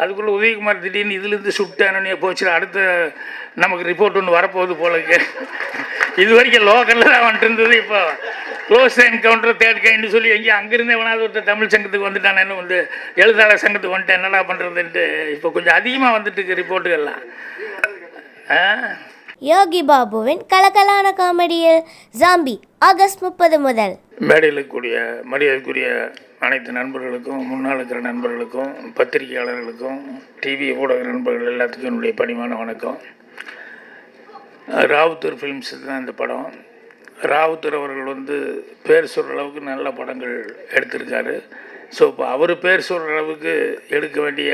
அதுக்குள்ளே உதயகுமார் திடீர்னு இதுலேருந்து சுட்டானே போச்சு. அடுத்த நமக்கு ரிப்போர்ட் ஒன்று வரப்போகுது போலக்கு. இது வரைக்கும் லோக்கலில் தான் வந்துட்டு இருந்தது இப்போ க்ளோஸ் என்கவுண்டர் தேர்ட் கைன்னு சொல்லி எங்கேயும் அங்கேருந்து எவனாவது ஒருத்தர் தமிழ் சங்கத்துக்கு வந்துட்டானேன்னு வந்து எழுத்தாளர் சங்கத்துக்கு வந்துட்டு என்னடா பண்ணுறதுன்ட்டு இப்போ கொஞ்சம் அதிகமாக வந்துட்டு இருக்கு ரிப்போர்ட்டுகள்லாம் ஆ? யோகி பாபுவின் கலக்கலான காமெடியில் ஜாம்பி ஆகஸ்ட் முப்பது முதல். மேடையில் இருக்கக்கூடிய மரியாதைக்குரிய அனைத்து நண்பர்களுக்கும் முன்னால் இருக்கிற நண்பர்களுக்கும் பத்திரிகையாளர்களுக்கும் டிவி ஊடக நண்பர்கள் எல்லாத்துக்கும் என்னுடைய பணிவான வணக்கம். ராவுத்தூர் ஃபிலிம்ஸ் தான் இந்த படம். ராவுத்தூர் அவர்கள் வந்து பேர் சொல்கிற அளவுக்கு நல்ல படங்கள் எடுத்திருக்காரு. ஸோ இப்போ அவர் பேர் சொல்கிற அளவுக்கு எடுக்க வேண்டிய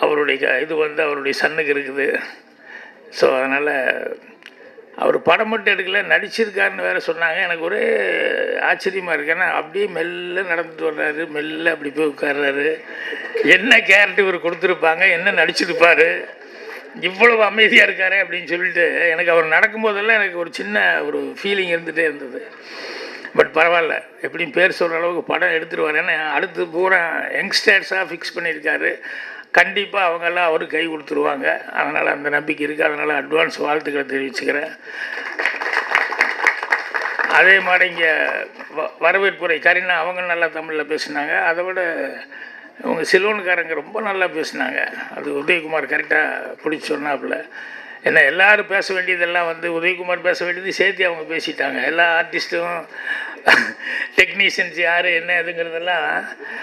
அவருடைய க- இது வந்து அவருடைய சன்னுக்கு இருக்குது. ஸோ அதனால் அவர் படம் மட்டும் எடுக்கல நடிச்சிருக்காருன்னு வேற சொன்னாங்க. எனக்கு ஒரே ஆச்சரியமாக இருக்கு. ஏன்னா அப்படியே மெல்ல நடந்துட்டு வர்றாரு. மெல்ல அப்படி போய் உட்கார்றாரு. என்ன கேரக்டர் இவர் கொடுத்துருப்பாங்க? என்ன நடிச்சிருப்பார்? இவ்வளவு அமைதியாக இருக்காரு அப்படின்னு சொல்லிட்டு எனக்கு அவர் நடக்கும்போதெல்லாம் எனக்கு ஒரு சின்ன ஒரு ஃபீலிங் இருந்துகிட்டே இருந்தது. பட் பரவாயில்ல. எப்படியும் பேர் சொல்கிற அளவுக்கு படம் எடுத்துருவார். ஏன்னா அடுத்து பூரா யங்ஸ்டர்ஸாக ஃபிக்ஸ் பண்ணியிருக்காரு. கண்டிப்பாக அவங்கெல்லாம் அவருக்கு கை கொடுத்துருவாங்க. அதனால் அந்த நம்பிக்கை இருக்குது அதனால் அட்வான்ஸ் வாழ்த்துக்களை தெரிவிச்சுக்கிறேன். அதே மாதிரி இங்கே வ வரவேற்புரை. கரீனா அவங்க நல்லா தமிழில் பேசினாங்க. அதை விட இவங்க செல்வன்காரங்க ரொம்ப நல்லா பேசினாங்க. அது உதயகுமார் கரெக்டாக பிடிச்சி சொன்னாப்புல. ஏன்னா எல்லாரும் பேச வேண்டியதெல்லாம் வந்து உதயகுமார் பேச வேண்டியது சேர்த்து அவங்க பேசிட்டாங்க. எல்லா ஆர்டிஸ்ட்டும் டெக்னீஷியன்ஸ் யார் என்ன எதுங்கிறதெல்லாம்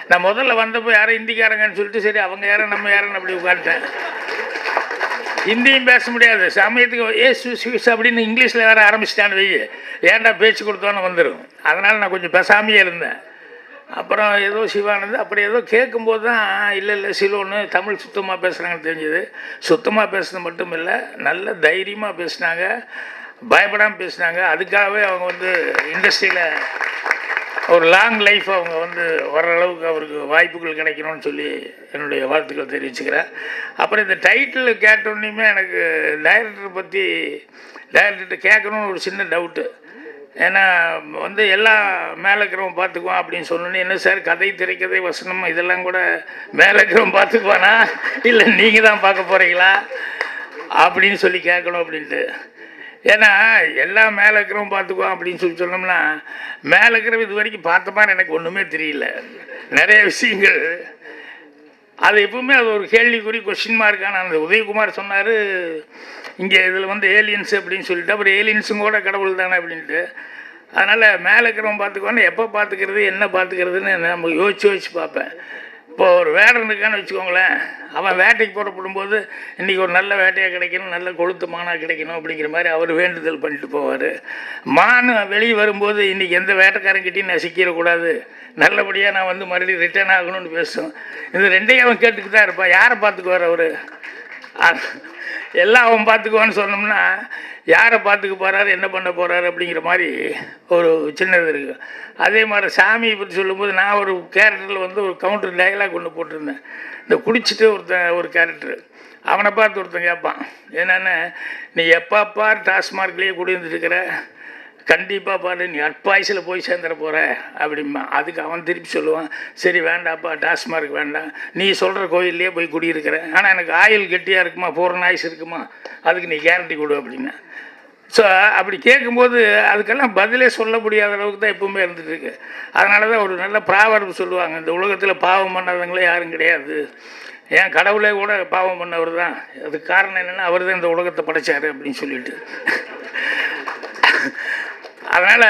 நான் முதல்ல வந்தப்போ யாரும் ஹிந்திக்காரங்கன்னு சொல்லிட்டு சரி அவங்க யாரும் நம்ம யாருன்னு அப்படி உட்காந்துட்டேன் ஹிந்தியும் பேச முடியாது. சமயத்துக்கு ஏ சுவிஸ் அப்படின்னு இங்கிலீஷில் வேற ஆரம்பிச்சிட்டான்னு வெய்ய ஏன்டா பேச்சு கொடுத்தோன்னு வந்துடும் அதனால் நான் கொஞ்சம் பேசாமையே இருந்தேன். அப்புறம் ஏதோ சிவானந்த் அப்படி ஏதோ கேட்கும்போது தான் இல்லை இல்லை சிலோன்னு தமிழ் சுத்தமாக பேசுகிறாங்கன்னு தெரிஞ்சது. சுத்தமாக பேசுனது மட்டும் இல்லை நல்ல தைரியமாக பேசினாங்க பயப்படாமல் பேசினாங்க. அதுக்காகவே அவங்க வந்து இண்டஸ்ட்ரியில் ஒரு லாங் லைஃப் அவங்க வந்து ஓரளவுக்கு அளவுக்கு அவருக்கு வாய்ப்புகள் கிடைக்கணும்னு சொல்லி என்னுடைய வாழ்த்துக்கள் தெரிவிச்சுக்கிறேன். அப்புறம் இந்த டைட்டில் கேட்டோன்னையுமே எனக்கு டைரக்டரை பற்றி டைரக்டர்கிட்ட கேட்கணும்னு ஒரு சின்ன டவுட்டு ஏன்னா வந்து எல்லாம் மேலே இருக்கிறவன் பார்த்துக்குவான் அப்படின்னு சொன்னோன்னே என்ன சார் கதை திரைக்கதை வசனம் இதெல்லாம் கூட மேலே இருக்கிறவன் பார்த்துக்குவானா? இல்லை நீங்கள் தான் பார்க்க போகிறீங்களா அப்படின்னு சொல்லி கேட்கணும் அப்படின்ட்டு. ஏன்னா எல்லாம் மேலே இருக்கிறவன் பார்த்துக்குவான் அப்படின்னு சொல்லி சொன்னோம்னா மேலே இருக்கிறவன் இது வரைக்கும் பார்த்த மாதிரி எனக்கு ஒன்றுமே தெரியல. நிறைய விஷயங்கள் அது எப்பவுமே அது ஒரு கேள்விக்குறி கொஸ்டின் மார்க்கான அந்த உதயகுமார் சொன்னார் இங்கே இதில் வந்து ஏலியன்ஸ் அப்படின்னு சொல்லிட்டு அப்புறம் ஏலியன்ஸும் கூட கடவுள் தானே அப்படின்ட்டு. அதனால் மேலே இருக்கிறவன் பார்த்துக்குவான்னு எப்போ பார்த்துக்கிறது என்ன பார்த்துக்கிறதுன்னு நம்ம யோசிச்சு யோசிச்சு பார்ப்பேன். இப்போ ஒரு வேடன் இருக்கான்னு வச்சுக்கோங்களேன். அவன் வேட்டைக்கு புறப்படும்போது இன்றைக்கி ஒரு நல்ல வேட்டையாக கிடைக்கணும் நல்ல கொளுத்து மானாக கிடைக்கணும் அப்படிங்கிற மாதிரி அவர் வேண்டுதல் பண்ணிட்டு போவார். மான் வெளியே வரும்போது இன்றைக்கி எந்த வேட்டைக்காரங்கிட்டையும் நான் சிக்கிடக்கூடாது. நல்லபடியாக நான் வந்து மறுபடியும் ரிட்டர்ன் ஆகணும்னு பேசும். இது ரெண்டையும் அவன் கேட்டுக்கிட்டு தான் இருப்பான். யாரை பார்த்துக்குவார் அவர்? எல்லாம் அவன் பார்த்துக்குவான்னு சொன்னோம்னா யாரை பார்த்துக்க போகிறாரு என்ன பண்ண போகிறாரு அப்படிங்கிற மாதிரி ஒரு சின்னது இருக்குது அதே மாதிரி சாமியை பற்றி சொல்லும்போது நான் ஒரு கேரக்டரில் வந்து ஒரு கவுண்டர் டைலாக் ஒன்று போட்டிருந்தேன். இந்த குடிச்சிட்டு ஒருத்தன் ஒரு கேரக்டர் அவனை பார்த்து ஒருத்தன் கேட்பான் என்னென்ன நீ எப்போ பார் டாஸ்மார்க்லேயே குடியிருந்துருக்கிற? கண்டிப்பாக பாரு நீ அட்பாய்ஸில் போய் சேர்ந்துட போகிற அப்படிம்பா அதுக்கு அவன் திருப்பி சொல்லுவான் சரி வேண்டாப்பா டாஸ்மார்க் வேண்டாம். நீ சொல்கிற கோயிலே போய் குடியிருக்கிற. ஆனால் எனக்கு ஆயில் கெட்டியாக இருக்குமா? பூரண ஆயுஸ் இருக்குமா? அதுக்கு நீ கேரண்டி கொடு அப்படின்னா. ஸோ அப்படி கேட்கும்போது அதுக்கெல்லாம் பதிலே சொல்ல முடியாத அளவுக்கு தான் எப்பவுமே இருந்துகிட்ருக்கு அதனால தான் ஒரு நல்ல ப்ராவர்பு சொல்லுவாங்க இந்த உலகத்தில் பாவம் பண்ணாதவங்களே யாரும் கிடையாது. ஏன் கடவுளே கூட பாவம் பண்ணவர் தான் அதுக்கு காரணம் என்னென்னா அவர் தான் இந்த உலகத்தை படைச்சார் அப்படின்னு சொல்லிட்டு. அதனால்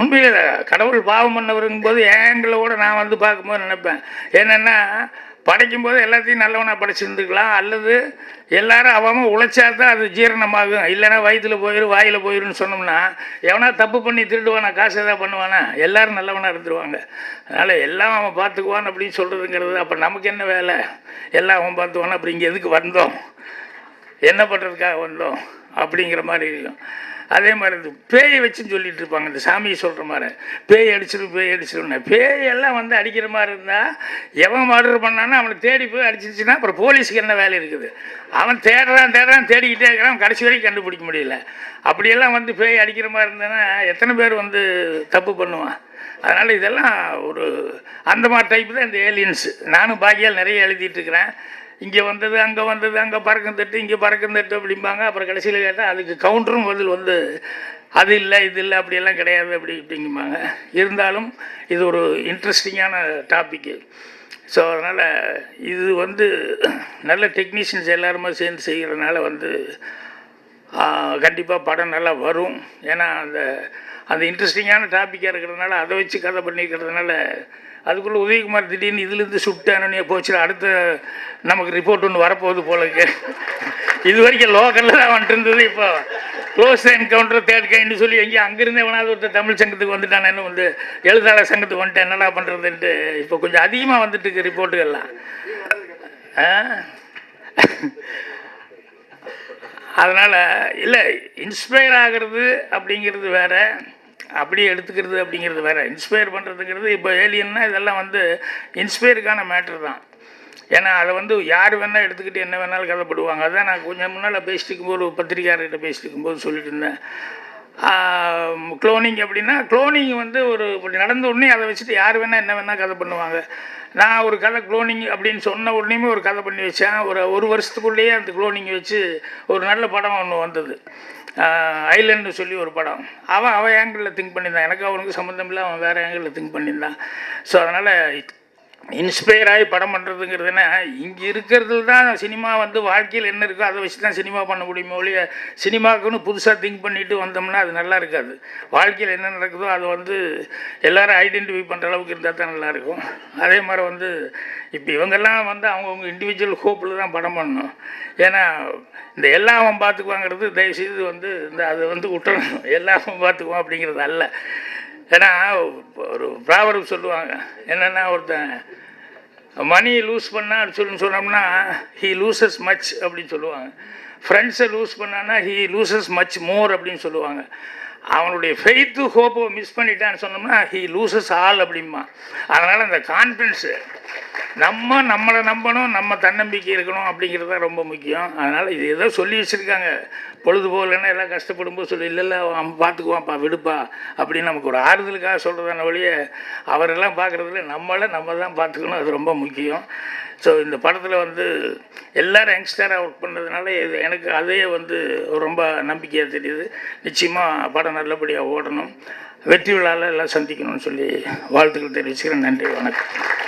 உண்மையில் கடவுள் பாவம் பண்ணவருங்கும் போது ஏங்களை கூட நான் வந்து பார்க்கும்போது நினைப்பேன். என்னென்னா படைக்கும்போது எல்லாத்தையும் நல்லவனாக படைச்சிருந்துக்கலாம் அல்லது எல்லாரும் அவன் உழைச்சா தான் அது ஜீரணமாகும். இல்லைன்னா வயிற்றில் போயிடும் வாயில் போயிடும்னு சொன்னோம்னா எவனா தப்பு பண்ணி திருடுவானா காசு எதாவது பண்ணுவானா எல்லாரும் நல்லவனாக இருந்துருவாங்க. அதனால் எல்லாம் அவன் பார்த்துக்குவான் அப்படின்னு சொல்கிறதுங்கிறது அப்போ நமக்கு என்ன வேலை? எல்லாம் அவன் பார்த்துக்குவான். அப்படி இங்கே எதுக்கு வந்தோம்? என்ன பண்ணுறதுக்காக வந்தோம்? அப்படிங்கிற மாதிரி இருக்கும். அதே மாதிரி இந்த பேயை வச்சுன்னு சொல்லிட்டு இருப்பாங்க. இந்த சாமியை சொல்கிற மாதிரி. பேய் அடிச்சிடும் பேய் அடிச்சிடும்னு பேயெல்லாம் வந்து அடிக்கிற மாதிரி இருந்தால் எவன் மர்டர் பண்ணான்னா அவனை தேடி போய் அடிச்சிருச்சுன்னா அப்புறம் போலீஸுக்கு என்ன வேலை இருக்குது? அவன் தேடுறான் தேடுறான் தேடிக்கிட்டே இருக்கிறான். கடைசி வரைக்கும் கண்டுபிடிக்க முடியல. அப்படியெல்லாம் வந்து பேய் அடிக்கிற மாதிரி இருந்தேன்னா எத்தனை பேர் வந்து தப்பு பண்ணுவான்? அதனால் இதெல்லாம் ஒரு அந்த மாதிரி டைப் தான் இந்த ஏலியன்ஸு நானும் பாக்கியால் நிறைய எழுதிட்டு இருக்கிறேன். இங்கே வந்தது அங்கே வந்தது அங்கே பறக்கும் தட்டு இங்கே பறக்கும் தட்டு அப்படிம்பாங்க. அப்புறம் கடைசியில் கேட்டால் அதுக்கு கவுண்டரும் பதில் வந்து அது இல்லை இது இல்லை அப்படியெல்லாம் கிடையாது அப்படி இப்படிங்குவாங்க இருந்தாலும் இது ஒரு இன்ட்ரெஸ்டிங்கான டாப்பிக்கு ஸோ அதனால் இது வந்து நல்ல டெக்னீஷியன்ஸ் எல்லாருமே சேர்ந்து செய்கிறதுனால வந்து கண்டிப்பாக படம் நல்லா வரும். ஏன்னா அந்த அந்த இன்ட்ரெஸ்டிங்கான டாப்பிக்காக இருக்கிறதுனால அதை வச்சு கதை பண்ணிக்கிறதுனால அதுக்குள்ளே உதயகுமார் திடீர்னு இதுலேருந்து சுட்டானே போச்சு அடுத்த நமக்கு ரிப்போர்ட் ஒன்று வரப்போகுது போலக்கு. இது வரைக்கும் லோக்கலில் தான் வந்துட்டு இருந்தது இப்போ க்ளோஸ் என்கவுண்டர் தேர்ட் கைன்னு சொல்லி எங்கேயும் அங்கேருந்தே வேணாவது ஒருத்தர் தமிழ் சங்கத்துக்கு வந்துட்டானேன்னு வந்து எழுத்தாளர் சங்கத்துக்கு வந்துட்டு என்னடா பண்ணுறதுன்ட்டு இப்போ கொஞ்சம் அதிகமாக வந்துட்டு இருக்கு ரிப்போர்ட்டுகள்லாம் அதனால் இல்லை இன்ஸ்பயர் ஆகிறது அப்படிங்கிறது வேற. அப்படியே எடுத்துக்கிறது அப்படிங்கிறது வேறு. இன்ஸ்பயர் பண்ணுறதுங்கிறது இப்போ ஏலியன்னா இதெல்லாம் வந்து இன்ஸ்பயருக்கான மேட்ரு தான். ஏன்னா அதை வந்து யார் வேணால் எடுத்துக்கிட்டு என்ன வேணாலும் கதைப்படுவாங்க. அதான் நான் கொஞ்சம் முன்னால் பேசிட்டு இருக்கும்போது ஒரு பத்திரிக்கையாளர்கிட்ட பேசிட்டு இருக்கும்போது சொல்லிட்டு இருந்தேன். க்ளோனிங் அப்படின்னா க்ளோனிங் வந்து ஒரு இப்படி நடந்த உடனே அதை வச்சுட்டு யார் வேணால் என்ன வேணால் கதை பண்ணுவாங்க. நான் ஒரு கதை க்ளோனிங் அப்படின்னு சொன்ன உடனேயுமே ஒரு கதை பண்ணி வச்சேன். ஒரு ஒரு வருஷத்துக்குள்ளேயே அந்த க்ளோனிங் வச்சு ஒரு நல்ல படம் ஒன்று வந்தது. ஐலண்டு சொல்லி ஒரு படம். அவன் அவன் ஆங்கிளில் திங்க் பண்ணியிருந்தான். எனக்கு அவனுக்கு சம்மந்தம் இல்லை அவன் வேறு ஆங்கிளில் திங்க் பண்ணியிருந்தான். ஸோ அதனால் இன்ஸ்பயர் ஆகி படம் பண்ணுறதுங்கிறதுனா இங்கே இருக்கிறதுல தான் சினிமா வந்து வாழ்க்கையில் என்ன இருக்கோ அதை வச்சு தான் சினிமா பண்ண முடியுமோ ஒழிய சினிமாவுக்குன்னு புதுசாக திங்க் பண்ணிட்டு வந்தோம்னா அது நல்லா இருக்காது. வாழ்க்கையில் என்ன நடக்குதோ அதை வந்து எல்லோரும் ஐடென்டிஃபை பண்ணுற அளவுக்கு இருந்தால் தான் நல்லாயிருக்கும் அதே மாதிரி வந்து இப்போ இவங்கெல்லாம் வந்து அவங்கவுங்க இண்டிவிஜுவல் ஹோப்பில் தான் படம் பண்ணணும். ஏன்னா இந்த எல்லாவும் பார்த்துக்குவாங்கிறது தயவுசெய்து வந்து இந்த அதை வந்து விட்டணும் எல்லாவும் பார்த்துக்குவோம் பார்த்துக்குவான் அப்படிங்கிறது அல்ல. ஏன்னா ஒரு ப்ராபரம் சொல்லுவாங்க. என்னென்னா ஒருத்தன் மணி லூஸ் பண்ணா சொல்லி சொன்னோம்னா ஹீ லூசஸ் மச் அப்படின்னு சொல்லுவாங்க. ஃப்ரெண்ட்ஸை லூஸ் பண்ணான்னா ஹீ லூசஸ் மச் மோர் அப்படின்னு சொல்லுவாங்க. அவனுடைய ஃபெய்த்து ஹோப்பை மிஸ் பண்ணிட்டான்னு சொன்னோம்னா ஹீ லூசஸ் ஆல் அப்படிம்பா. அதனால் அந்த கான்ஃபிடென்ஸு நம்ம நம்மளை நம்பணும் நம்ம தன்னம்பிக்கை இருக்கணும் அப்படிங்கிறது தான் ரொம்ப முக்கியம். அதனால் இது ஏதோ சொல்லி வச்சுருக்காங்க. பொழுது போகலன்னா எல்லாம் கஷ்டப்படும்போது சொல்லி இல்லை இல்லை அவன் பார்த்துக்குவான்ப்பா விடுப்பா அப்படின்னு நமக்கு ஒரு ஆறுதலுக்காக சொல்கிறதான வழியே அவரெல்லாம் பார்க்குறதுல நம்மளை நம்ம தான் பார்த்துக்கணும் அது ரொம்ப முக்கியம். ஸோ இந்த படத்தில் வந்து எல்லோரும் யங்ஸ்டராக ஒர்க் பண்ணுறதுனால இது எனக்கு அதே வந்து ரொம்ப நம்பிக்கையாக தெரியுது. நிச்சயமாக படம் நல்லபடியாக ஓடணும். வெற்றி விழாவில் எல்லாம் சந்திக்கணும்னு சொல்லி வாழ்த்துக்கள் தெரிவிச்சுக்கிறேன். நன்றி வணக்கம்.